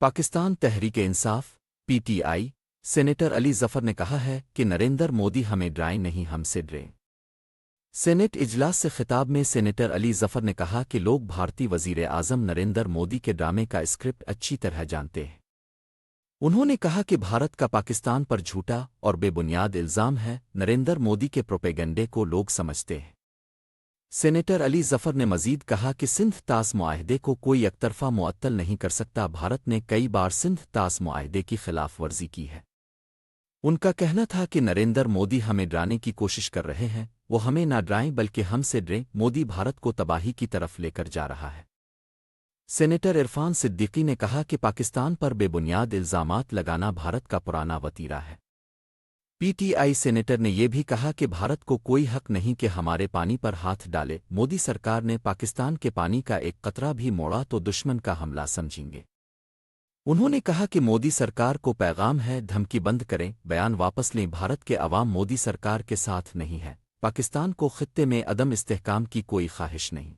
Pakistan Tehreek Insaf, PTI, senator Ali Zafar ने कहा है कि नरेंद्र मोदी हमें ड्राई नहीं, हमसे ड्रे। सेनेट इजलास से खिताब में सेनेटर अली ज़फ़र ने कहा कि लोग भारतीय वज़ीर आज़म नरेंद्र मोदी के ड्रामे का स्क्रिप्ट अच्छी तरह जानते हैं। उन्होंने कहा कि भारत का पाकिस्तान पर झूठा और बेबुनियाद इल्ज़ाम है, नरेंद्र मोदी के प्रोपेगंडे को लोग समझते हैं। सेनेटर अली ज़फ़र ने मजीद कहा कि सिंध तास माहदे को कोई एकतरफा मुअत्तल नहीं कर सकता। भारत ने कई बार सिंध तास माहदे की खिलाफ वर्जी की है। उनका कहना था कि नरेंद्र मोदी हमें डराने की कोशिश कर रहे हैं, वो हमें ना डराएँ, बल्कि हमसे डरें। मोदी भारत को तबाही की तरफ़ लेकर जा रहा है। सेनेटर इरफान सिद्दीकी ने कहा कि पाकिस्तान पर बेबुनियाद इल्ज़ामात लगाना भारत का पुराना वतीरा है। पीटीआई सेनेटर ने यह भी कहा कि भारत को कोई हक नहीं कि हमारे पानी पर हाथ डाले। मोदी सरकार ने पाकिस्तान के पानी का एक कतरा भी मोड़ा तो दुश्मन का हमला समझेंगे। उन्होंने कहा कि मोदी सरकार को पैगाम है, धमकी बंद करें, बयान वापस लें। भारत के अवाम मोदी सरकार के साथ नहीं है। पाकिस्तान को खत्ते में अदम इस्तेकाम की कोई ख्वाहिश नहीं।